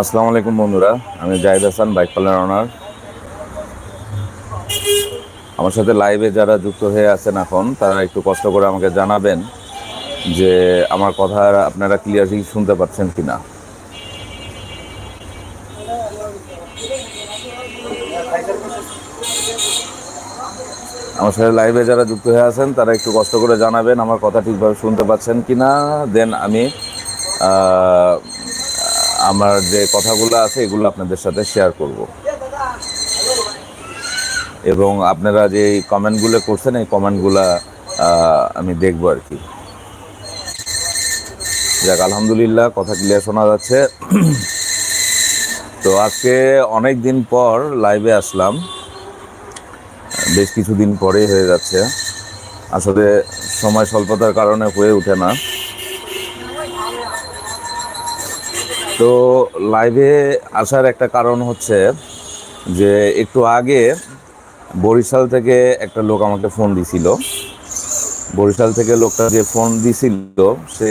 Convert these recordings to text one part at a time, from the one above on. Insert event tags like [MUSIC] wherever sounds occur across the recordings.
আসসালামু আলাইকুম বন্ধুরা, আমি Zahid Hasan, bike parlour owner আমার সাথে লাইভে যারা যুক্ত হয়ে আছেন এখন, তারা একটু কষ্ট করে আমাকে জানাবেন যে আমার কথা আপনারা ক্লিয়ারলি শুনতে পাচ্ছেন কি না আমার সাথে লাইভে যারা যুক্ত হয়ে আছেন, তারা একটু কষ্ট করে জানাবেন আমার কথা ঠিকভাবে শুনতে পাচ্ছেন কি না দেন আমি আমার যে কথাগুলো আছে, এগুলো আপনাদের সাথে শেয়ার করব। এবং আপনারা যে কমেন্টগুলো করছেন, এই কমেন্টগুলো আমি দেখব আর কি। যাক, আলহামদুলিল্লাহ, কথা ক্লিয়ার শোনা যাচ্ছে। তো আজকে অনেক দিন পর লাইভে আসলাম। বেশ কিছুদিন পরেই হয়ে যাচ্ছে। আসলে সময় স্বল্পতার কারণে হয়ে ওঠে না। তো লাইভে আসার একটা কারণ হচ্ছে যে একটু আগে বরিশাল থেকে একটা লোক আমাকে ফোন দিছিল। বরিশাল থেকে লোকটা যে ফোন দিছিল, সে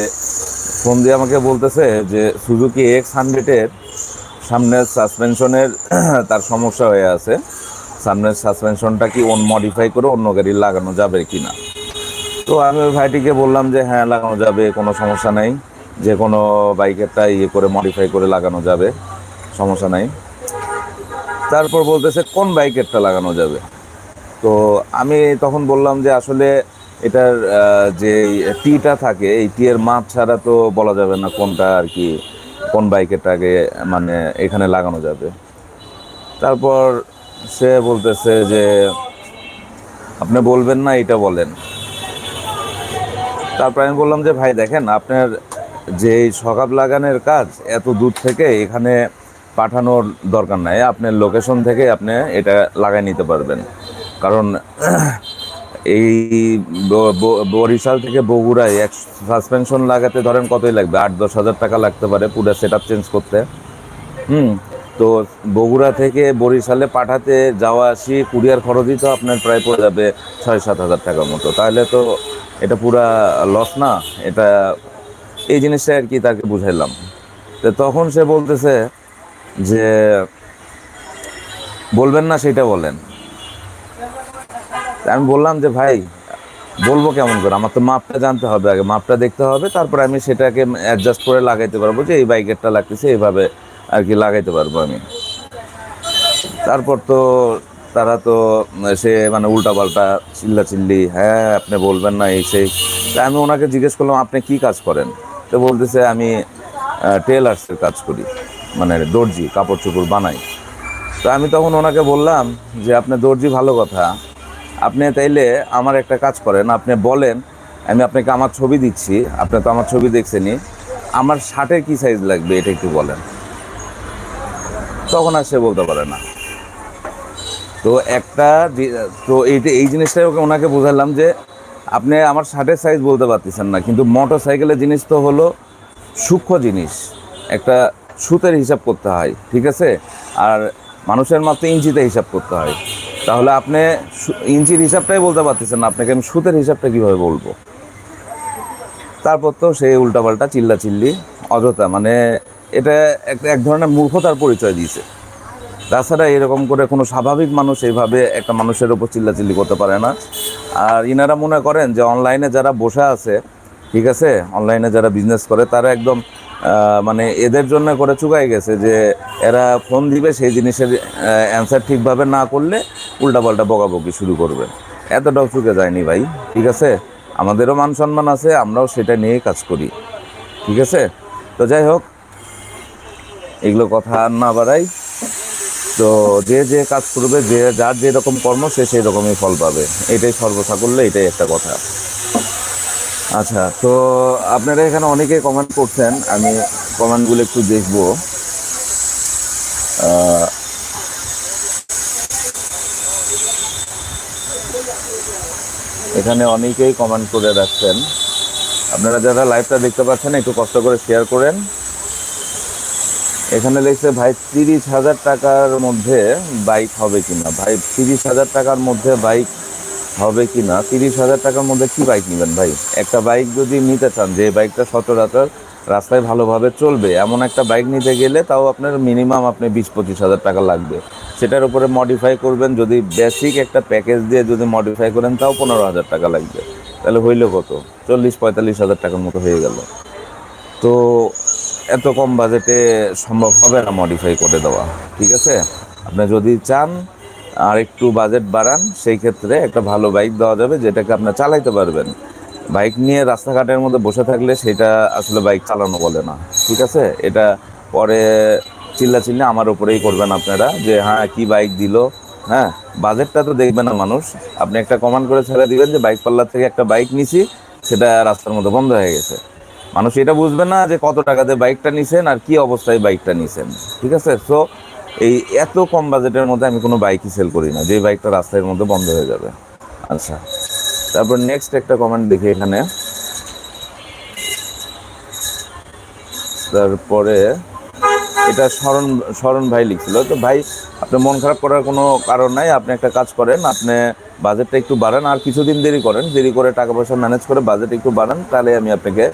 ফোন দিয়ে আমাকে বলতেছে যে সুজুকি এক্স হান্ড্রেডের সামনের সাসপেনশনের [CLEARS THROAT] তার সমস্যা হয়ে আছে। সামনের সাসপেনশনটা কি অন মডিফাই করে অন্য গাড়ি লাগানো যাবে কি না তো আমি ওই ভাইটিকে বললাম যে হ্যাঁ লাগানো যাবে, কোনো সমস্যা নেই। যে কোনো বাইকেরটা ইয়ে করে মডিফাই করে লাগানো যাবে, সমস্যা নাই। তারপর বলতেছে, কোন বাইকেরটা লাগানো যাবে? তো আমি তখন বললাম যে, আসলে এটার যে টিটা থাকে, এই টি এর মাপ ছাড়া তো বলা যাবে না কোনটা আর কি, কোন বাইকেরটাকে মানে এখানে লাগানো যাবে। তারপর সে বলতেছে যে, আপনি বলবেন না, এটা বলেন। তারপর আমি বললাম যে, ভাই দেখেন, আপনার যে এই সকাপ লাগানোর কাজ এত দূর থেকে এখানে পাঠানোর দরকার নাই। আপনার লোকেশন থেকে আপনি এটা লাগাই নিতে পারবেন। কারণ [CLEARS THROAT] এই বরিশাল থেকে বগুড়ায় এক সাসপেনশন লাগাতে ধরেন কতই লাগবে? আট, দশ হাজার টাকা লাগতে পারে পুরো সেট চেঞ্জ করতে। হুম, তো বগুড়া থেকে বরিশালে পাঠাতে যাওয়া আসি কুরিয়ার খরচই তো আপনার প্রায় পড়ে যাবে ছয়, সাত হাজার টাকার মতো। তাহলে তো এটা পুরা লস না, এটা এই জিনিসটা আর কি তাকে বুঝাইলাম। তো তখন সে বলতেছে যে, বলবেন না সেটা বলেন। আমি বললাম যে, ভাই, বলব কেমন করে? আমার তো মাপটা জানতে হবে আগে। মাপটা দেখতে হবে, তারপরে আমি সেটাকে অ্যাডজাস্ট করে লাগাইতে পারব যে, এই বাইকেরটা লাগতেছে, এইভাবে আর কি লাগাইতে পারব আমি। তারপর তো তারা তো সে মানে উল্টাপাল্টা চিল্লা চিল্লি হ্যাঁ আপনি বলবেন না এই সেই। আমি ওনাকে জিজ্ঞেস করলাম, আপনি কি কাজ করেন? তো বলতেছে, আমি টেলার্সের কাজ করি মানে দর্জি, কাপড় চোপড় বানাই। তো আমি তখন ওনাকে বললাম যে আপনি দর্জি ভালো কথা। আপনি তাইলে আমার একটা কাজ করেন। আপনি বলেন, আমি আপনাকে আমার ছবি দিচ্ছি। আপনি তো আমার ছবি দেখছেনই। আমার শার্টের কি সাইজ লাগবে, এটা একটু বলেন। তখন আর সে বলতে পারে না। তো একটা তো এইটা, এই জিনিসটাই ওকে ওনাকে বোঝালাম যে আপনি আমার শার্টের সাইজ বলতে পারতেছেন না, কিন্তু মোটর সাইকেলের জিনিস তো হলো সূক্ষ্ম জিনিস। একটা সুতের হিসাব করতে হয়, ঠিক আছে? আর মানুষের মাত্র ইঞ্চিতে হিসাব করতে হয়। তাহলে আপনি ইঞ্চির হিসাবটাই বলতে পারতেছেন না, আপনাকে আমি সুতের হিসাবটা কীভাবে বলব? তারপর তো সেই উল্টাপাল্টা চিল্লা চিল্লি অযথা মানে এটা এক ধরনের মূর্খতার পরিচয় দিয়েছে। তাছাড়া এরকম করে কোনো স্বাভাবিক মানুষ এইভাবে একটা মানুষের উপর চিল্লাচিল্লি করতে পারে না। আর ইনারা মনে করেন যে অনলাইনে যারা বসে আছে, ঠিক আছে? অনলাইনে যারা বিজনেস করে, তারা একদম মানে এদের জন্য করে চুকাই গেছে যে এরা ফোন দিবে, সেই জিনিসের অ্যান্সার ঠিকভাবে না করলে উল্টাপাল্টা বকাবকি শুরু করবে। এতটাও চুকে যায়নি ভাই, ঠিক আছে? আমাদেরও মান সম্মান আছে, আমরাও সেটা নিয়ে কাজ করি, ঠিক আছে? তো যাই হোক, এগুলো কথা আর না বাড়াই। তো যে যে কাজ করবে, যে যার যেরকম কর্ম, সে সেই রকমই ফল পাবে। এটাই সর্বসা করলে এটাই একটা কথা। আচ্ছা তো আপনারা এখানে অনেকেই কমেন্ট করছেন, আমি কমেন্টগুলো একটু দেখব। এখানে অনেকেই কমেন্ট করে রাখছেন। আপনারা যারা লাইভটা দেখতে পাচ্ছেন, একটু কষ্ট করে শেয়ার করেন। এখানে লিখছে ভাই তিরিশ হাজার টাকার মধ্যে বাইক হবে কিনা? ভাই, তিরিশ হাজার টাকার মধ্যে বাইক হবে কি না তিরিশ হাজার টাকার মধ্যে কি বাইক নেবেন ভাই? একটা বাইক যদি নিতে চান, যে বাইকটা সচরাচর রাস্তায় ভালোভাবে চলবে, এমন একটা বাইক নিতে গেলে তাও আপনার মিনিমাম আপনি বিশ পঁচিশ হাজার টাকা লাগবে। সেটার উপরে মডিফাই করবেন, যদি বেসিক একটা প্যাকেজ দিয়ে যদি মডিফাই করেন, তাও পনেরো হাজার টাকা লাগবে। তাহলে হইল কত? চল্লিশ পঁয়তাল্লিশ হাজার টাকার মতো হয়ে গেল। তো এত কম বাজেটে সম্ভব হবে না মডিফাই করে দেওয়া, ঠিক আছে? আপনি যদি চান আর একটু বাজেট বাড়ান, সেই ক্ষেত্রে একটা ভালো বাইক দেওয়া যাবে যেটাকে আপনার চালাইতে পারবেন। বাইক নিয়ে রাস্তাঘাটের মধ্যে বসে থাকলে সেটা আসলে বাইক চালানো বলে না, ঠিক আছে? এটা পরে চিল্লা চিল্লা আমার উপরেই করবেন আপনারা যে হ্যাঁ কি বাইক দিল? হ্যাঁ বাজেটটা তো দেখবে না মানুষ। আপনি একটা কমান্ড করে ছেড়ে দিবেন যে বাইক পাল্লার থেকে একটা বাইক নিছি, সেটা রাস্তার মধ্যে বন্ধ হয়ে গেছে। মানুষ এটা বুঝবে না যে কত টাকাতে বাইকটা নিছেন আর কি অবস্থায় বাইকটা নিছেন, ঠিক আছে? সো এই এত কম বাজেটের মধ্যে আমি কোনো বাইকই সেল করি না, যে বাইকটা রাস্তার মধ্যে বন্ধ হয়ে যাবে। আচ্ছা তারপর নেক্সট একটা কমেন্ট দেখি এখানে। তারপরে এটা শরণ শরণ ভাই লিখছিল, তো ভাই আপনি মন খারাপ করার কোনো কারণ নাই, আপনি একটা কাজ করেন, আপনি বাজেটটা একটু বাড়ান, আর কিছুদিন দেরি করেন, দেরি করে টাকা পয়সা ম্যানেজ করে বাজেট একটু বাড়ান, তাহলে আমি আপনাকে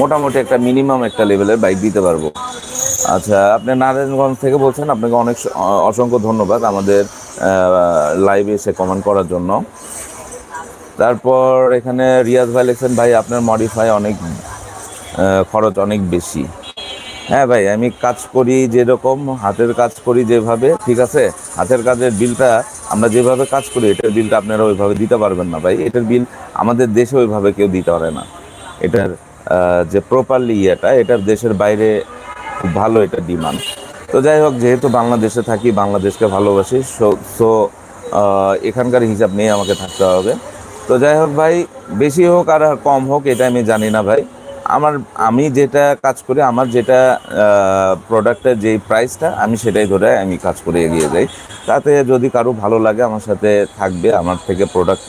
মোটামুটি একটা মিনিমাম একটা লেভেলের বাইক দিতে পারব। আচ্ছা আপনি নারায়ণগঞ্জ থেকে বলছেন, আপনাকে অনেক অসংখ্য ধন্যবাদ আমাদের লাইভে এসে কমেন্ট করার জন্য। তারপর এখানে রিয়াজ ভাই ভাই, আপনার মডিফাই অনেক খরচ অনেক বেশি। হ্যাঁ ভাই, আমি কাজ করি যেরকম, হাতের কাজ করি যেভাবে, ঠিক আছে? হাতের কাজের বিলটা আমরা যেভাবে কাজ করি, এটার বিলটা আপনারা ওইভাবে দিতে পারবেন না ভাই। এটার বিল আমাদের দেশে ওইভাবে কেউ দিতে পারে না। এটার যে প্রপারলি ইয়েটা, এটার দেশের বাইরে খুব ভালো এটা ডিমান্ড তো যাই হোক, যেহেতু বাংলাদেশে থাকি, বাংলাদেশকে ভালোবাসি, সো সো এখানকার হিসাব নিয়ে আমাকে থাকতে হবে। তো যাই হোক ভাই, বেশি হোক আর কম হোক, এটা আমি জানি না ভাই। আমার, আমি যেটা কাজ করি, আমার যেটা প্রোডাক্টের যেই প্রাইসটা আমি সেটাই ধরে আমি কাজ করে এগিয়ে যাই। তাতে যদি কারও ভালো লাগে, আমার সাথে থাকবে, আমার থেকে প্রোডাক্ট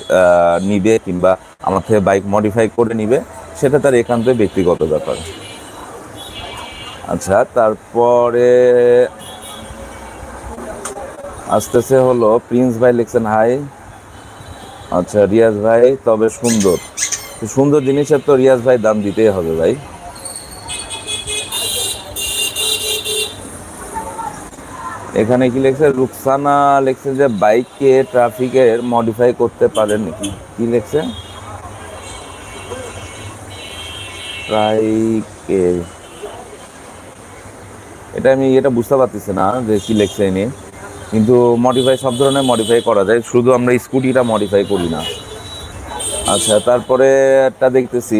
নিবে কিংবা আমার থেকে বাইক মডিফাই করে নিবে, সেটা তার একান্ত ব্যক্তিগত ব্যাপার। আচ্ছা তারপরে আসতেছে হলো প্রিন্স ভাই লিখছেন হাই আচ্ছা রিয়াজ ভাই, তবে সুন্দর। সুন্দর জিনিসের তো রিয়াজ ভাই দাম দিতেই হবে ভাই। এখানে কি লেখছে? রুকসানা লেখছে যে বাইককে ট্রাফিকের মডিফাই করতে পারেন নাকি? কি লেখছে? এটা আমি এটা বুঝতে পারতেছি না যে কি লিখছে এনে। কিন্তু মডিফাই সব ধরনের মডিফাই করা যায়। শুধু আমরা স্কুটিটা মডিফাই করি না। আচ্ছা তারপরে একটা দেখতেছি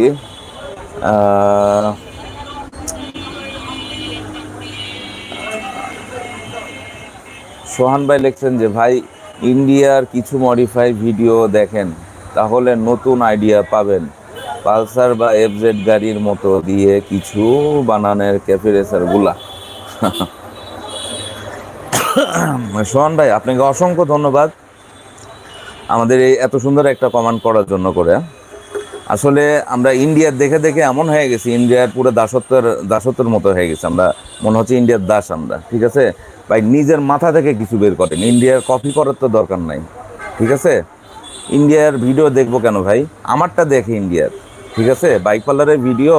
সোহান ভাই লিখছেন যে, ভাই, ইন্ডিয়ার কিছু মডিফাই ভিডিও দেখেন, তাহলে নতুন আইডিয়া পাবেন। পালসার বা এফজেড গাড়ির মতো দিয়ে কিছু বানানের ক্যাফে রেসারগুলা [COUGHS] সোহান ভাই, আপনাকে অসংখ্য ধন্যবাদ। আমাদের এই এত সুন্দর একটা কমান্ড করার জন্য করে। আসলে আমরা ইন্ডিয়ার দেখে দেখে এমন হয়ে গেছি, ইন্ডিয়ার পুরো দাসত্বের দাসত্বের মতো হয়ে গেছে আমরা। মনে হচ্ছে ইন্ডিয়ার দাস আমরা, ঠিক আছে? ভাই, নিজের মাথা থেকে কিছু বের করেন। ইন্ডিয়ার কপি করার তো দরকার নাই, ঠিক আছে? ইন্ডিয়ার ভিডিও দেখব কেন ভাই? আমারটা দেখে ইন্ডিয়ার, ঠিক আছে? বাইক পার্লারের ভিডিও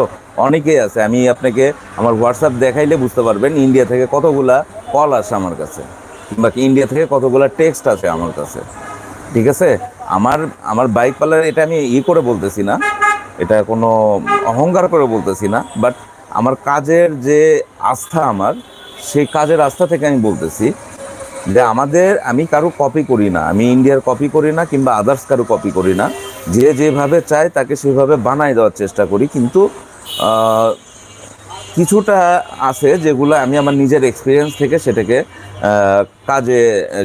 অনেকেই আছে। আমি আপনাকে আমার হোয়াটসঅ্যাপ দেখাইলে বুঝতে পারবেন ইন্ডিয়া থেকে কতগুলা কল আসে আমার কাছে, কিংবা কি ইন্ডিয়া থেকে কতগুলা টেক্সট আছে আমার কাছে। ঠিক আছে? আমার আমার বাইক পার্লার এটা আমি ই করে বলতেছি না। এটা কোনো অহংকার করে বলতেছি না। বাট আমার কাজের যে আস্থা আমার, সেই কাজের আস্থা থেকে আমি বলতেছি যে আমাদের, আমি কারও কপি করি না। আমি ইন্ডিয়ার কপি করি না কিংবা আদার্স কারও কপি করি না। যে যেভাবে চায় তাকে সেভাবে বানাই দেওয়ার চেষ্টা করি। কিন্তু কিছুটা আছে যেগুলো আমি আমার নিজের এক্সপিরিয়েন্স থেকে সেটাকে কাজে,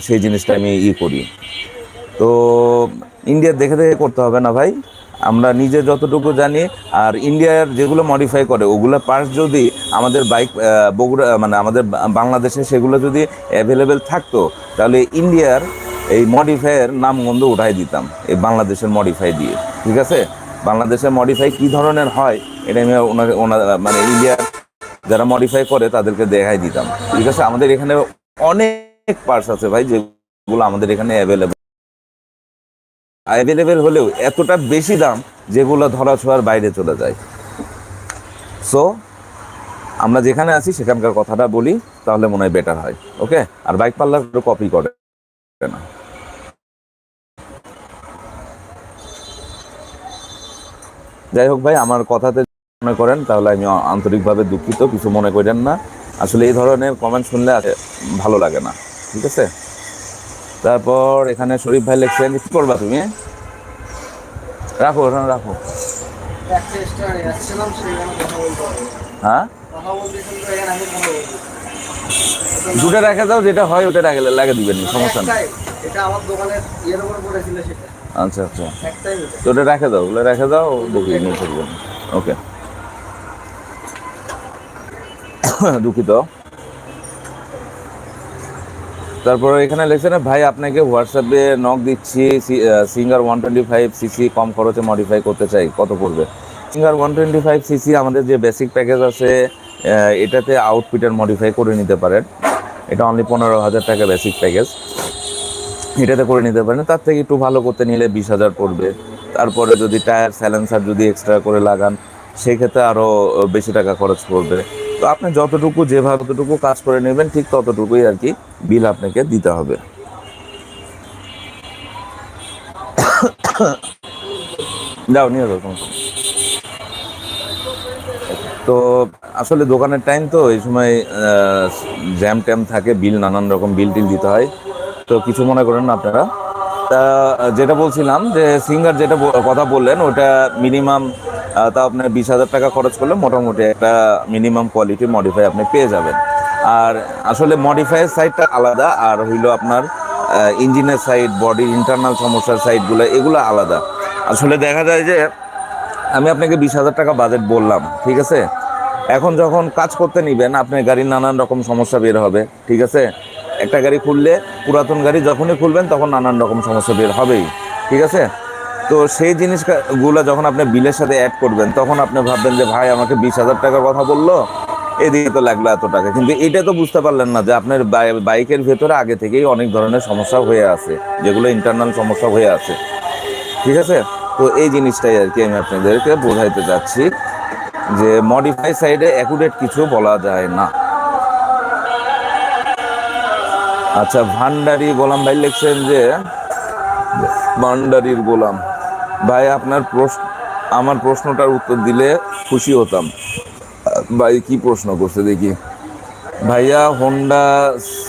সেই জিনিসটা আমি ই করি। তো ইন্ডিয়ার দেখে দেখে করতে হবে না ভাই? আমরা নিজে যতটুকু জানি, আর ইন্ডিয়ার যেগুলো মডিফাই করে, ওগুলো পার্টস যদি আমাদের বাইক বগুড়া মানে আমাদের বাংলাদেশে সেগুলো যদি অ্যাভেলেবেল থাকতো, তাহলে ইন্ডিয়ার এই মডিফাইয়ের নাম গন্ধ উঠাই দিতাম, এই বাংলাদেশের মডিফাই দিয়ে। ঠিক আছে? বাংলাদেশের মডিফাই কি ধরনের হয়, এটা আমি ওনাকে ওনার মানে ইন্ডিয়ার যারা মডিফাই করে, তাদেরকে দেখাই দিতাম। ঠিক আছে? আমাদের এখানে অনেক পার্টস আছে ভাই, যেগুলো আমাদের এখানে অ্যাভেলেবেল অ্যাভেলেবেল হলেও এতটা বেশি দাম যেগুলো ধরা ছোঁয়ার বাইরে চলে যায়। সো আমরা যেখানে আছি সেখানকার কথাটা বলি, তাহলে মনে হয় বেটার হয় ওকে আর বাইক পার্লার কপি করে না। যাই হোক ভাই, আমার কথাতে মনে করেন, তাহলে আমি আন্তরিকভাবে দুঃখিত, কিছু মনে করেন না। আসলে এই ধরনের কমেন্ট শুনলে ভালো লাগে না, ঠিক আছে? তারপর এখানে শরীফ ভাই লিখছেন কি করবা তুমি? রাখো ওখানে রাখো। হ্যাঁ? এখানে দুটো রেখে দাও যেটা হয় ওটা রেখে লাগে দিবেন সমস্যা নেই। আচ্ছা আচ্ছা। ওটা। তো ওটা রেখে দাও ওগুলো রেখে দাও দেখি নিয়ে ওকে। দুঃখিত। তারপরে এখানে লেখছে না, ভাই, আপনাকে হোয়াটসঅ্যাপে নক দিচ্ছি Singer one twenty five CC কম খরচে মডিফাই করতে চাই, কত পড়বে? Singer one twenty five CC আমাদের যে বেসিক প্যাকেজ আছে এটাতে আউটফিটার মডিফাই করে নিতে পারেন। এটা অনলি পনেরো হাজার টাকা বেসিক প্যাকেজ এটাতে করে নিতে পারেন। তার থেকে একটু ভালো করতে নিলে বিশ হাজার পড়বে। তারপরে যদি টায়ার স্যালেন্সার যদি এক্সট্রা করে লাগান, সেক্ষেত্রে আরও বেশি টাকা খরচ পড়বে। তো আপনি যতটুকু যেভাবে যতটুকু কাজ করে নেবেন, ঠিক ততটুকুই আর কি বিল আপনাকে দিতে হবে। যাও, নিয়ে যাও তো আসলে দোকানের টাইম তো, এই সময় জ্যাম ট্যাম থাকে, বিল, নানান রকম বিল টিল দিতে হয়। তো কিছু মনে করেন না আপনারা। তা, যেটা বলছিলাম যে, সিঙ্গার যেটা কথা বললেন, ওটা মিনিমাম তা আপনার বিশ হাজার টাকা খরচ করলে মোটামুটি একটা মিনিমাম কোয়ালিটি মডিফাই আপনি পেয়ে যাবেন। আর আসলে মডিফাইয়ের সাইডটা আলাদা, আর হইল আপনার ইঞ্জিনের সাইড বডির ইন্টারনাল সমস্যার সাইডগুলো এগুলো আলাদা। আসলে দেখা যায় যে, আমি আপনাকে বিশ হাজার টাকা বাজেট বললাম, ঠিক আছে? এখন যখন কাজ করতে নিবেন, আপনার গাড়ির নানান রকম সমস্যা বের হবে, ঠিক আছে? একটা গাড়ি খুললে পুরাতন গাড়ি যখনই খুলবেন, তখন নানান রকম সমস্যা বের হবেই, ঠিক আছে? তো সেই জিনিসগুলো যখন আপনি বিলের সাথে অ্যাড করবেন, তখন আপনি ভাববেন যে, ভাই, আমাকে বিশ হাজার টাকার কথা বলল, এদিকে তো লাগল এত টাকা। কিন্তু এটা তো বুঝতে পারলেন না যে, আপনার বাইকের ভেতরে আগে থেকেই অনেক ধরনের সমস্যা হয়ে আছে, যেগুলো ইন্টারনাল সমস্যা হয়ে আছে। ঠিক আছে? তো এই জিনিসটাই আর কি আমি আপনাদেরকে বোঝাইতে চাচ্ছি যে মডিফাই সাইডে অ্যাকুরেট কিছু বলা যায় না। আচ্ছা ভান্ডারি গোলাম ভাই লিখছেন যে, ভান্ডারির গোলাম। ভাই, আপনার প্রশ্ন, আমার প্রশ্নটার উত্তর দিলে খুশি হতাম। ভাই, কি প্রশ্ন করছে দেখি। ভাইয়া হোন্ডা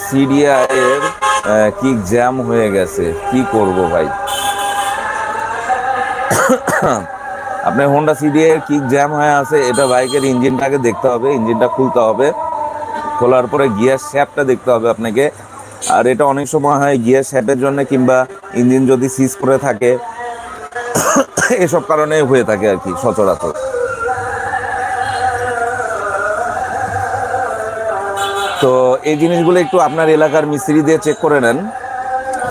সিডিআই এর কি জ্যাম হয়ে গেছে? কি করব ভাই? আপনার হোন্ডা সিডিআই এর কি জ্যাম হয়ে আছে, এটা বাইকের ইঞ্জিনটাকে দেখতে হবে, ইঞ্জিনটা খুলতে হবে। খোলার পরে গিয়ার শ্যাপটা দেখতে হবে আপনাকে। আর এটা অনেক সময় হয় গিয়ার শ্যাপের জন্য কিংবা ইঞ্জিন যদি সিজ করে থাকে এসব কারণে হয়ে থাকে আর কি, সচরাচর। তো এই জিনিসগুলো একটু আপনার এলাকার মিস্ত্রি দিয়ে চেক করে নেন,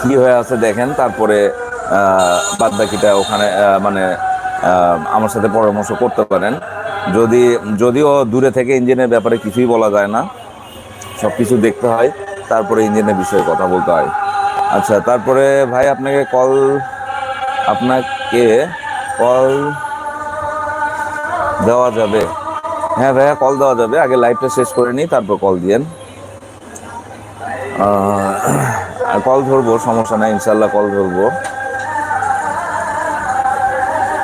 কি হয়ে আছে দেখেন, তারপরে বাদ বাকিটা ওখানে মানে আমার সাথে পরামর্শ করতে পারেন। যদি, যদিও দূরে থেকে ইঞ্জিনের ব্যাপারে কিছুই বলা যায় না সব কিছু দেখতে হয়, তারপরে ইঞ্জিনের বিষয়ে কথা বলতে হয়। আচ্ছা তারপরে ভাই আপনাকে কল আপনাকে কল দেওয়া যাবে। হ্যাঁ ভাইয়া, কল দেওয়া যাবে। আগে লাইভটা শেষ করে নিই, তারপর কল দিয়েন। আর কল ধরবো, সমস্যা নাই ইনশাল্লাহ কল ধরবো।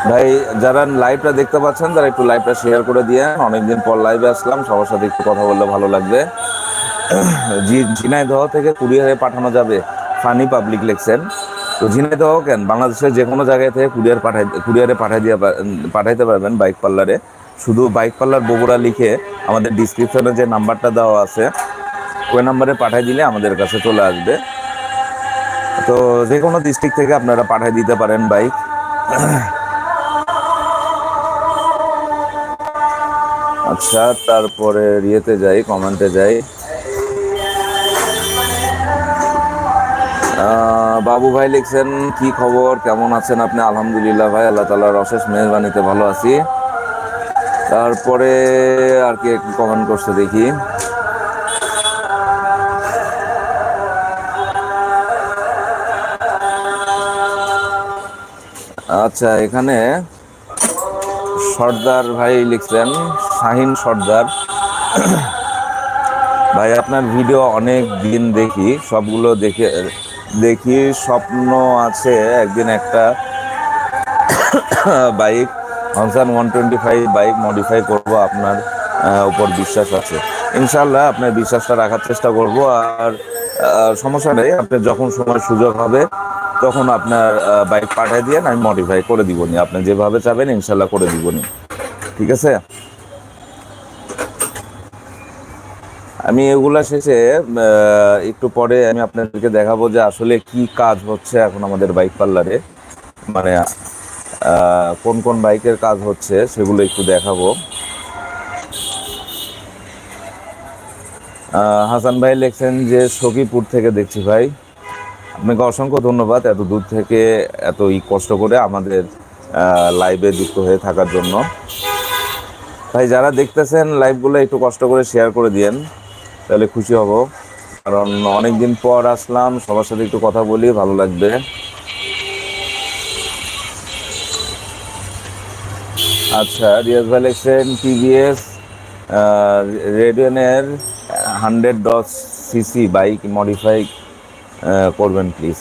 ভাই, যারা লাইভটা দেখতে পাচ্ছেন, তারা একটু লাইভটা শেয়ার করে দিয়ে অনেকদিন পর লাইভে আসলাম, সবার সাথে একটু কথা বললে ভালো লাগবে। [CLEARS THROAT] জি, ঝিনাইদহ থেকে কুরিয়ারে পাঠানো যাবে, ফানি পাবলিক লেখছেন। তো ঝিনাইদহ কেন? বাংলাদেশের যে কোনো জায়গায় থেকে কুরিয়ার পাঠাই, কুরিয়ারে পাঠাই দিয়ে পাঠাইতে পারবেন বাইক পার্লারে। শুধু বাইক পার্লার বগুড়া লিখে আমাদের ডিসক্রিপশনে যে নাম্বারটা দেওয়া আছে, ওই নাম্বারে পাঠাই দিলে আমাদের কাছে চলে আসবে। তো যে কোনো ডিস্ট্রিক্ট থেকে আপনারা পাঠিয়ে দিতে পারেন বাইক। আচ্ছা তারপরে ইয়েতে যাই কমেন্টে যাই। বাবু ভাই লিখছেন, কি খবর? কেমন আছেন আপনি? আলহামদুলিল্লাহ ভাই, আল্লাহ তালার অশেষ মেহরবানিতে ভালো আছি। তারপরে আর কি একটু কমেন্ট করছে দেখি। আচ্ছা এখানে সর্দার ভাই লিখছেন, শাহিন সর্দার। ভাই, আপনার ভিডিও অনেক দিন দেখি, সবগুলো দেখে দেখি স্বপ্ন আছে, একদিন একটা bike হনসান one twenty five bike modify করব, আপনার উপর বিশ্বাস আছে। ইনশাল্লাহ আপনার বিশ্বাসটা রাখার চেষ্টা করব, আর সমস্যা নেই আপনার যখন সময় সুযোগ হবে, তখন আপনার বাইক পাঠিয়ে দিয়ে আমি মডিফাই করে দিবনি আপনি যেভাবে চাবেন ইনশাল্লাহ করে দিব দিবনি ঠিক আছে? আমি এগুলা শেষে একটু পরে আমি আপনাদেরকে দেখাবো যে আসলে কি কাজ হচ্ছে এখন আমাদের বাইক পার্লারে। মানে কোন কোন বাইকের কাজ হচ্ছে সেগুলো একটু দেখাবো। হাসান ভাই লিখছেন যে সখীপুর থেকে দেখছি ভাই। আপনাকে অসংখ্য ধন্যবাদ এত দূর থেকে এত কষ্ট করে আমাদের লাইভে যুক্ত হয়ে থাকার জন্য। ভাই, যারা দেখতেছেন লাইভগুলো একটু কষ্ট করে শেয়ার করে দিয়েন। তাহলে খুশি হব। কারণ অনেকদিন পর আসলাম, সবার সাথে একটু কথা বলি, ভালো লাগবে। আচ্ছা রিয়াজ ভাই লিখছেন টিভিএস রেডিয়নের হান্ড্রেড দশ সিসি বাইক মডিফাই করবেন প্লিজ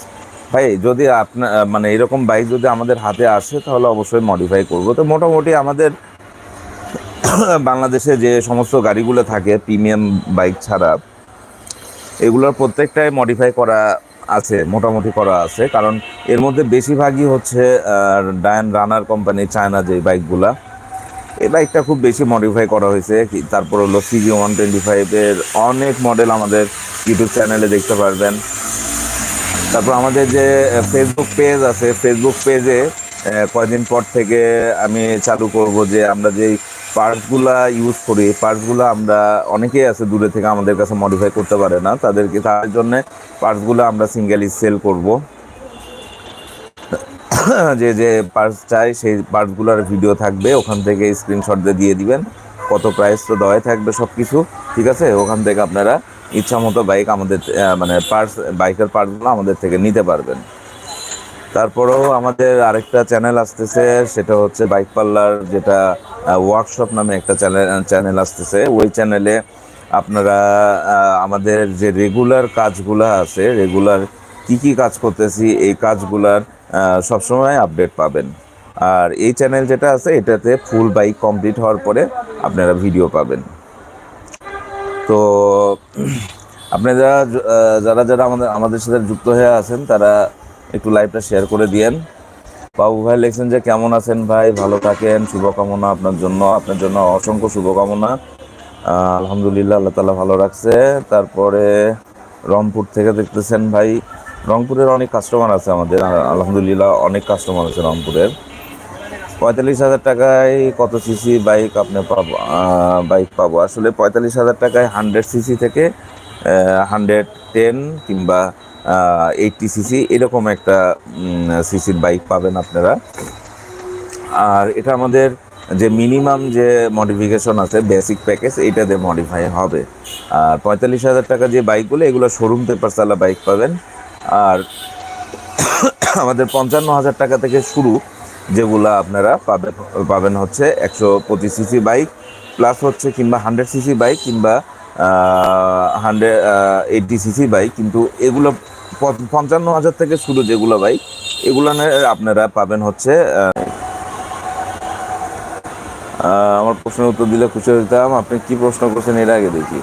ভাই, যদি আপনার মানে এরকম বাইক যদি আমাদের হাতে আসে, তাহলে অবশ্যই মডিফাই করব। তো মোটামুটি আমাদের [COUGHS] বাংলাদেশে যে সমস্ত গাড়িগুলো থাকে, প্রিমিয়াম বাইক ছাড়া, এগুলোর প্রত্যেকটাই মডিফাই করা আছে, মোটামুটি করা আছে। কারণ এর মধ্যে বেশিরভাগই হচ্ছে ডায়ান রানার কোম্পানি চায়না যে বাইকগুলা, এই বাইকটা খুব বেশি মডিফাই করা হয়েছে। তারপর হলো সিজি ওয়ান টোয়েন্টি ফাইভের অনেক মডেল আমাদের ইউটিউব চ্যানেলে দেখতে পারবেন। তারপর আমাদের যে ফেসবুক পেজ আছে ফেসবুক পেজে কয়দিন পর থেকে আমি চালু করব যে আমরা যেই পার্টসগুলা ইউজ করি পার্টসগুলো আমরা, অনেকেই আছে দূরে থেকে আমাদের কাছে মডিফাই করতে পারে না, তাদেরকে, তাদের জন্য পার্টসগুলো আমরা সিঙ্গেলি সেল করব। যে যে পার্টস চাই, সেই পার্টসগুলোর ভিডিও থাকবে, ওখান থেকে স্ক্রিনশট দিয়ে দিয়ে দিবেন, কত প্রাইস তো দেওয়াই থাকবে সব কিছু ঠিক আছে? ওখান থেকে আপনারা ইচ্ছা মতো বাইক আমাদের মানে পার্টস বাইকের পার্টসগুলো আমাদের থেকে নিতে পারবেন। তারপরেও আমাদের আরেকটা চ্যানেল আসতেছে, সেটা হচ্ছে বাইক পার্লার যেটা ওয়ার্কশপ নামে একটা চ্যানেল চ্যানেল আসতেছে। ওই চ্যানেলে আপনারা আমাদের যে রেগুলার কাজগুলো আছে রেগুলার কি কি কাজ করতেছি, এই কাজগুলার সবসময় আপডেট পাবেন। আর এই চ্যানেল যেটা আছে, এটাতে ফুল বাইক কমপ্লিট হওয়ার পরে আপনারা ভিডিও পাবেন। তো আপনারা যারা যারা আমাদের আমাদের সাথে যুক্ত হয়ে আছেন, তারা একটু লাইভটা শেয়ার করে দিয়েন। বাবু ভাই লিখছেন যে, কেমন আছেন ভাই? ভালো থাকেন। শুভকামনা আপনার জন্য। আপনার জন্য অসংখ্য শুভকামনা। আলহামদুলিল্লাহ, আল্লাহ তালা ভালো রাখছে। তারপরে রংপুর থেকে দেখতেছেন ভাই, রংপুরের অনেক কাস্টমার আছে আমাদের। আলহামদুলিল্লাহ অনেক কাস্টমার আছে রংপুরের। পঁয়তাল্লিশ হাজার টাকায় কত সিসি বাইক আপনি পাবো বাইক পাবো? আসলে পঁয়তাল্লিশ হাজার টাকায় হান্ড্রেড সিসি থেকে হান্ড্রেড টেন কিংবা এইটটি সিসি এরকম একটা সিসির বাইক পাবেন আপনারা। আর এটা আমাদের যে মিনিমাম যে মডিফিকেশন আছে বেসিক প্যাকেজ এইটাতে মডিফাই হবে। আর পঁয়তাল্লিশ হাজার টাকা যে বাইকগুলো এগুলো শোরুম পেপার চালা বাইক পাবেন। আর [COUGHS] আমাদের পঞ্চান্ন হাজার টাকা থেকে শুরু, যেগুলা আপনারা পাবেন পাবেন হচ্ছে একশো পঁচিশ সিসি বাইক প্লাস হচ্ছে কিংবা হান্ড্রেড সিসি বাইক কিংবা হান্ড্রেড এইটটি সিসি বাইক কিন্তু এগুলো পঞ্চান্ন হাজার থেকে শুরু যেগুলো বাইক এগুলো আপনারা পাবেন হচ্ছে আমার প্রশ্নের উত্তর দিলে খুশি হইতাম আপনি কি প্রশ্ন করছেন এর আগে দেখি।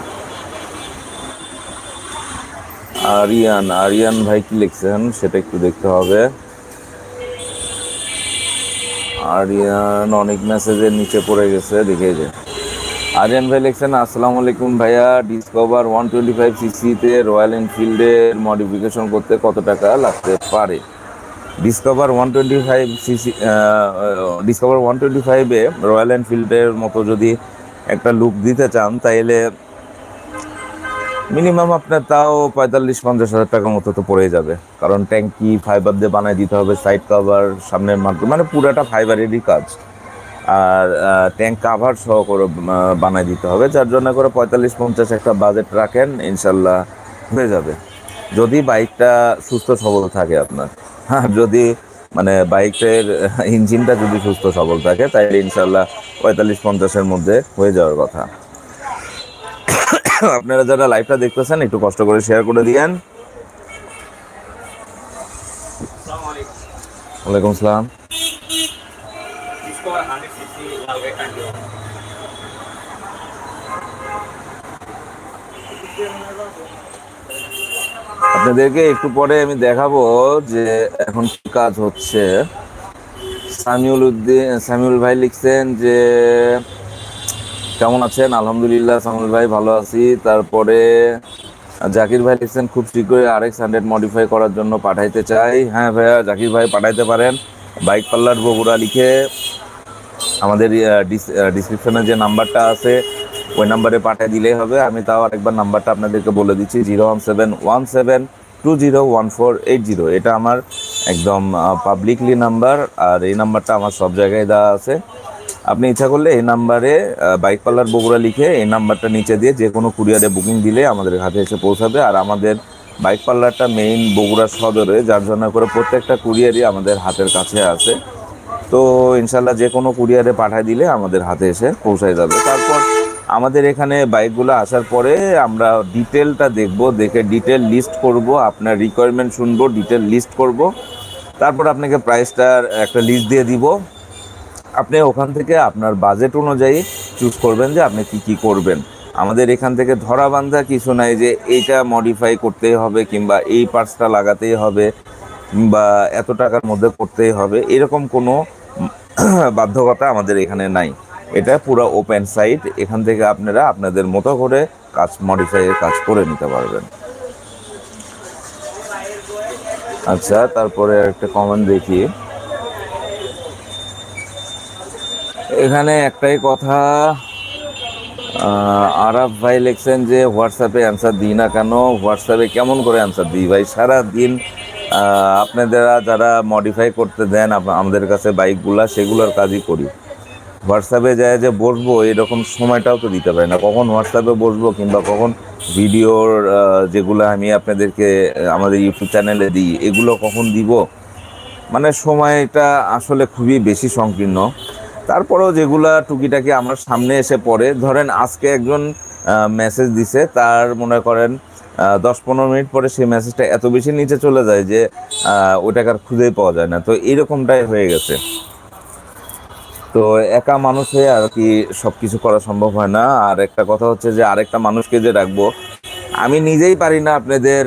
আরিয়ান আরিয়ান ভাই কি লিখছেন? সেটা একটু দেখতে হবে। আরিয়ান অনেক মেসেজের নিচে পড়ে গেছে, দেখে যে আরিয়ান ভাই লিখছেন, আসসালামু আলাইকুম ভাইয়া ডিসকভার ওয়ান টোয়েন্টি ফাইভ সিসিতে রয়্যাল এনফিল্ডের মডিফিকেশন করতে কত টাকা লাগতে পারে? Discover one twenty five CC Discover one twenty ফাইভে রয়্যাল এনফিল্ডের মতো যদি একটা লুক দিতে চান, তাইলে মিনিমাম আপনার তাও পঁয়তাল্লিশ, পঞ্চাশ হাজার টাকার মতো তো পড়ে যাবে। কারণ ট্যাঙ্কি ফাইবার দিয়ে বানাই দিতে হবে সাইড কভার সামনের মার্ক মানে পুরাটা ফাইবারেরই কাজ। আর ট্যাঙ্ক কাভার সহ করে বানাই দিতে হবে যার জন্য করে পঁয়তাল্লিশ পঞ্চাশ একটা বাজেট রাখেন ইনশাল্লাহ হয়ে যাবে। যদি বাইকটা সুস্থ সবল থাকে আপনার। হ্যাঁ যদি মানে বাইকের ইঞ্জিনটা যদি সুস্থ সবল থাকে তাহলে ইনশাল্লাহ পঁয়তাল্লিশ পঞ্চাশের মধ্যে হয়ে যাওয়ার কথা। আপনারা যারা লাইভটা দেখতেছেন একটু কষ্ট করে শেয়ার করে দিয়েন। ওয়ালাইকুম আসসালাম আপনাদেরকে একটু পরে আমি দেখাবো যে এখন কি কাজ হচ্ছে। সামিউল উদ্দিন, সামিউল ভাই লিখছেন যে, কেমন আছেন? আলহামদুলিল্লাহ, সামিউল ভাই ভালো আছি। তারপরে জাকির ভাই লিখছেন, খুব শীঘ্রই আর এক্স হান্ড্রেড মডিফাই করার জন্য পাঠাইতে চাই। হ্যাঁ ভাইয়া, জাকির ভাই পাঠাইতে পারেন। বাইক পাল্লার বগুড়া লিখে আমাদের ডিসক্রিপশনে যে নাম্বারটা আছে ওই নাম্বারে পাঠিয়ে দিলেই হবে। আমি তাও আরেকবার নাম্বারটা আপনাদেরকে বলে দিচ্ছি, zero one seven one seven two zero one four eight zero. এটা আমার একদম পাবলিকলি নাম্বার, আর এই নাম্বারটা আমার সব জায়গায় দেওয়া আছে। আপনি ইচ্ছা করলে এই নাম্বারে বাইক পার্লার বগুড়া লিখে এই নাম্বারটা নিচে দিয়ে যে কোনো কুরিয়ারে বুকিং দিলে আমাদের হাতে এসে পৌঁছাবে। আর আমাদের বাইক পার্লারটা মেইন বগুড়া সদরে, যার জন্য করে প্রত্যেকটা কুরিয়ারই আমাদের হাতের কাছে আছে। তো ইনশাল্লাহ যে কোনো কুরিয়ারে পাঠিয়ে দিলে আমাদের হাতে এসে পৌঁছায় যাবে। তারপর আমাদের এখানে বাইকগুলো আসার পরে আমরা ডিটেলটা দেখব, দেখে ডিটেল লিস্ট করব, আপনার রিকোয়ারমেন্ট শুনব, ডিটেল লিস্ট করব। তারপর আপনাকে প্রাইসটার একটা লিস্ট দিয়ে দিব। আপনি ওখান থেকে আপনার বাজেট অনুযায়ী চুজ করবেন যে আপনি কি কি করবেন। আমাদের এখান থেকে ধরা বান্ধা কিছু নাই যে এইটা মডিফাই করতেই হবে কিংবা এই পার্টসটা লাগাতেই হবে কিংবা এত টাকার মধ্যে করতেই হবে, এরকম কোনো বাধ্যকতা আমাদের এখানে নাই। এটা পুরো ওপেন সাইট এখান থেকে আপনারা আপনাদের মতো করে কাজ মডিফাইয়ের কাজ করে নিতে পারবেন। আচ্ছা তারপরে একটা কমেন্ট দেখি। এখানে একটাই কথা আরাফ ভাই লিখছেন যে হোয়াটসঅ্যাপে অ্যান্সার দিই না কেন? হোয়াটসঅ্যাপে কেমন করে অ্যান্সার দিই ভাই? সারা দিন যারা মডিফাই করতে দেন আমাদের কাছে বাইকগুলা সেগুলোর কাজই করি। হোয়াটসঅ্যাপে যায় যে বসবো এরকম সময়টাও তো দিতে পারি না। কখন হোয়াটসঅ্যাপে বসবো কিংবা কখন ভিডিওর যেগুলো আমি আপনাদেরকে আমাদের ইউটিউব চ্যানেলে দিই এগুলো কখন দিব? মানে সময়টা আসলে খুবই বেশি সংকীর্ণ। তারপরেও যেগুলা টুকিটাকি আমার সামনে এসে পড়ে ধরেন আজকে একজন মেসেজ দিছে তার মনে করেন দশ পনেরো মিনিট পরে সেই মেসেজটা এত বেশি নিচে চলে যায় যে আহ, ওইটাকে আর খুঁজেই পাওয়া যায় না। তো এরকমটাই হয়ে গেছে। তো একা মানুষ হয়ে আর কি সব কিছু করা সম্ভব হয় না। আর একটা কথা হচ্ছে যে আরেকটা মানুষকে যে রাখব, আমি নিজেই পারি না আপনাদের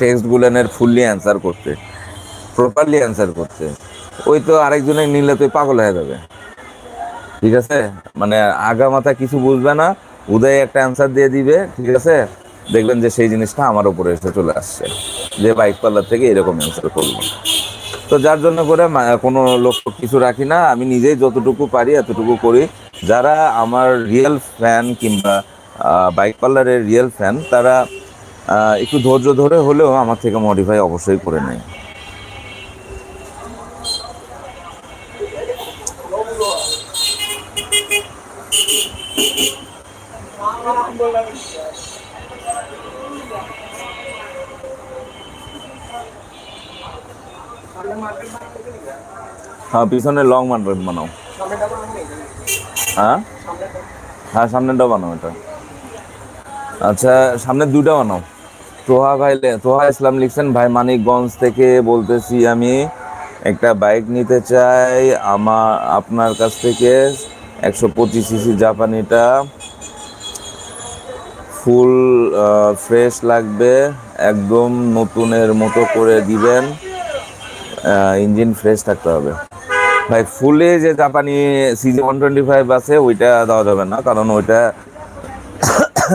টেক্সটগুলোনের ফুললি অ্যান্সার করতে প্রপারলি অ্যান্সার করতে। ওই তো আরেকজনে নিলে তো পাগল হয়ে যাবে। ঠিক আছে? মানে আগা মাথা কিছু বুঝবে না, উদয় একটা অ্যান্সার দিয়ে দিবে, ঠিক আছে? দেখবেন যে সেই জিনিসটা আমার উপরে এসে চলে আসছে। যে বাইক পার্লার থেকে এরকম অ্যান্সার করব তো যার জন্য করে কোনো লক্ষ্য কিছু রাখি না। আমি নিজেই যতটুকু পারি, এতটুকু করি। যারা আমার রিয়েল ফ্যান কিংবা বাইক পার্লারের রিয়েল ফ্যান তারা একটু ধৈর্য ধরে হলেও আমার থেকে মডিফাই অবশ্যই করে নেয়। হ্যাঁ পিছনে লং মার্কেট বানাও সামনেটা? হ্যাঁ সামনেটা? হ্যাঁ সামনেরটা বানাও এটা আচ্ছা সামনের দুইটা বানাও তোহা ভাই তোহা ইসলাম লিখছেন, ভাই, মানিকগঞ্জ থেকে বলতেছি আমি, একটা বাইক নিতে চাই আমার, আপনার কাছ থেকে একশো পঁচিশ সিসি জাপানিটা ফুল ফ্রেশ লাগবে, একদম নতুনের মতো করে দিবেন ইঞ্জিন ফ্রেশ থাকতে হবে। ভাই ফুলে যে জাপানি সিজি ওয়ান টোয়েন্টি ফাইভ আছে, ওইটা দেওয়া যাবে না, কারণ ওইটা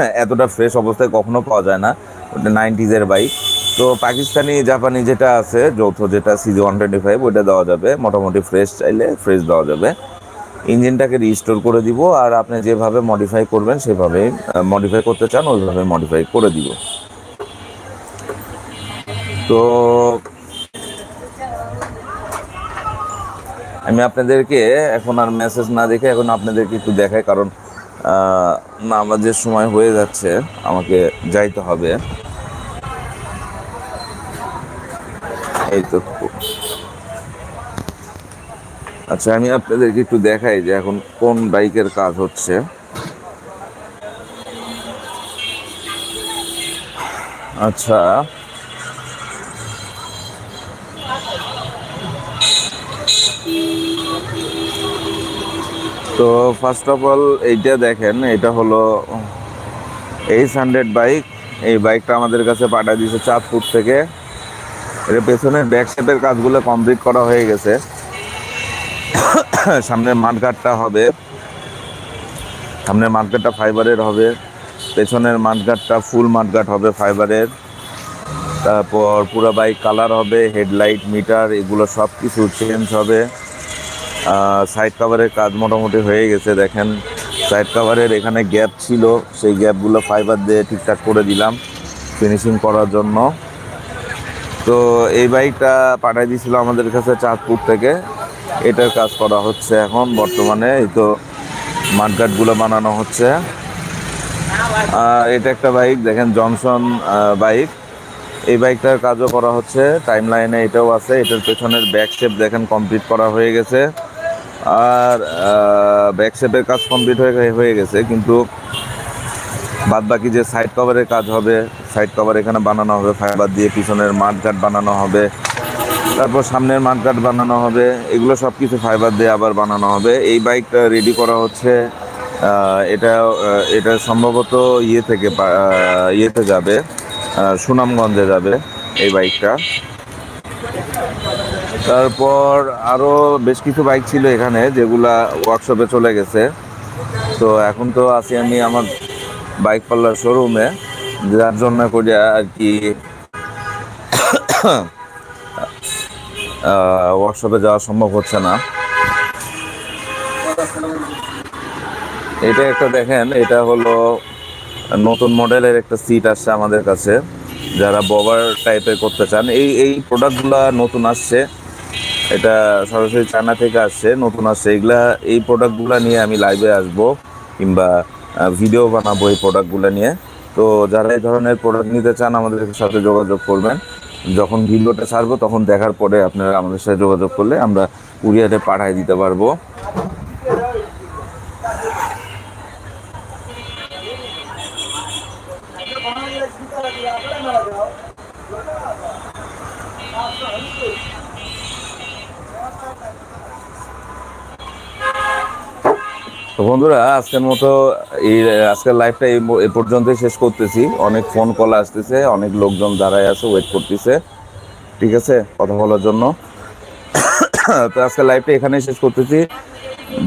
[COUGHS] এতটা ফ্রেশ অবস্থায় কখনো পাওয়া যায় না। ওটা নাইনটিজের বাইক তো পাকিস্তানি জাপানি যেটা আছে, যৌথ যেটা সিজি ওয়ান টোয়েন্টি ফাইভ ওইটা দেওয়া যাবে। মোটামুটি ফ্রেশ চাইলে ফ্রেশ দেওয়া যাবে। ইঞ্জিনটাকে রিস্টোর করে দিব, আর আপনি যেভাবে মডিফাই করবেন সেভাবে মডিফাই করতে চান, ওইভাবে মডিফাই করে দিব। তো আমি আপনাদেরকে এখন আর মেসেজ না দেখে এখন আপনাদেরকে একটু দেখাই কারণ আহ, নামাজের সময় হয়ে যাচ্ছে আমাকে যাইতে হবে। এই তো। আচ্ছা আমি আপনাদেরকে একটু দেখাই যে এখন কোন বাইকের কাজ হচ্ছে। আচ্ছা। তো ফার্স্ট অফ অল এইটা দেখেন, এটা হলো এইচ হান্ড্রেড বাইক এই বাইকটা আমাদের কাছে পাঠিয়ে দিয়েছে চাঁদপুর থেকে। এর পেছনের ব্যাক সেটের কাজগুলো কমপ্লিট করা হয়ে গেছে। সামনের মাঠঘাটটা হবে। সামনের মাঠঘাটটা ফাইবারের হবে। পেছনের মাঠঘাটটা ফুল মাঠঘাট হবে ফাইবারের তারপর পুরো বাইক কালার হবে হেডলাইট মিটার এগুলো সব কিছু চেঞ্জ হবে। সাইড কাভারের কাজ মোটামুটি হয়ে গেছে, দেখেন। সাইড কাভারের এখানে গ্যাপ ছিল, সেই গ্যাপগুলো ফাইবার দিয়ে ঠিকঠাক করে দিলাম ফিনিশিং করার জন্য। তো এই বাইকটা পাঠিয়ে দিয়েছিল আমাদের কাছে চাঁদপুর থেকে। এটার কাজ করা হচ্ছে এখন, বর্তমানে এই তো মাঠঘাটগুলো বানানো হচ্ছে। এটা একটা বাইক দেখেন জনসন বাইক এই বাইকটার কাজও করা হচ্ছে টাইম লাইনে এটাও আছে, এটার পেছনের ব্যাক শেপ দেখেন কমপ্লিট করা হয়ে গেছে। আর ব্যাক শেপের কাজ কমপ্লিট হয়ে হয়ে গেছে, কিন্তু বাদ বাকি যে সাইড কভারের কাজ হবে সাইড কভার এখানে বানানো হবে ফাইবার দিয়ে পিছনের মাঠঘাট বানানো হবে, তারপর সামনের মাঠঘাট বানানো হবে, এগুলো সব কিছু ফাইবার দিয়ে আবার বানানো হবে। এই বাইকটা রেডি করা হচ্ছে এটা এটা সম্ভবত ইয়ে থেকে ইয়েতে যাবে সুনামগঞ্জে যাবে, এই বাইকটা তারপর আরও বেশ কিছু বাইক ছিল এখানে যেগুলা ওয়ার্কশপে চলে গেছে। তো এখন তো আছি আমি আমার বাইক পার্লার শোরুমে যার জন্য করে আর কি [COUGHS] ওয়ার্কশপে যাওয়া সম্ভব হচ্ছে না। এটা একটা দেখেন, এটা হলো নতুন মডেলের একটা সিট আসছে আমাদের কাছে, যারা ববার টাইপের করতে চান। এই এই প্রোডাক্টগুলো নতুন আসছে। এটা সরাসরি চায়না থেকে আসছে, নতুন আসছে। এইগুলা এই প্রোডাক্টগুলো নিয়ে আমি লাইভে আসব কিংবা ভিডিও বানাবো এই প্রোডাক্টগুলো নিয়ে। তো যারা এই ধরনের প্রোডাক্ট নিতে চান, আমাদের সাথে যোগাযোগ করবেন। যখন ভিডিওটা ছাড়বো, তখন দেখার পরে আপনারা আমাদের সাথে যোগাযোগ করলে আমরা কুরিয়ারে পাঠিয়ে দিতে পারব। তো বন্ধুরা, আজকের মতো এই, আজকের ম- এই পর্যন্তই শেষ করতেছি। অনেক ফোন কল আসতেছে, অনেক লোকজন দাঁড়ায় আছে ওয়েট করতেছে। ঠিক আছে? কথা বলার জন্য। [COUGHS] তো আজকের লাইভটা এখানেই শেষ করতেছি।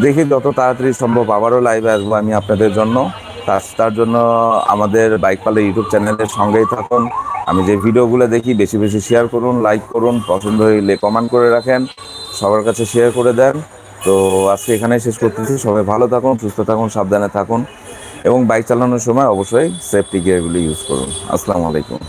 দেখি যত তাড়াতাড়ি সম্ভব আবারও লাইভে আসব আমি আপনাদের জন্য। তার তার জন্য আমাদের বাইক পালে ইউটিউব চ্যানেলের সঙ্গেই থাকুন। আমি যে ভিডিওগুলো দেখি, বেশি বেশি শেয়ার করুন লাইক করুন, পছন্দ হইলে কমেন্ট করে রাখেন। সবার কাছে শেয়ার করে দেন। তো আজকে এখানে শেষ করতেছি। সবাই ভালো থাকুন, সুস্থ থাকুন, সাবধানে থাকুন এবং বাইক চালানোর সময় অবশ্যই সেফটি গিয়ারগুলি ইউজ করুন। আসসালামু আলাইকুম।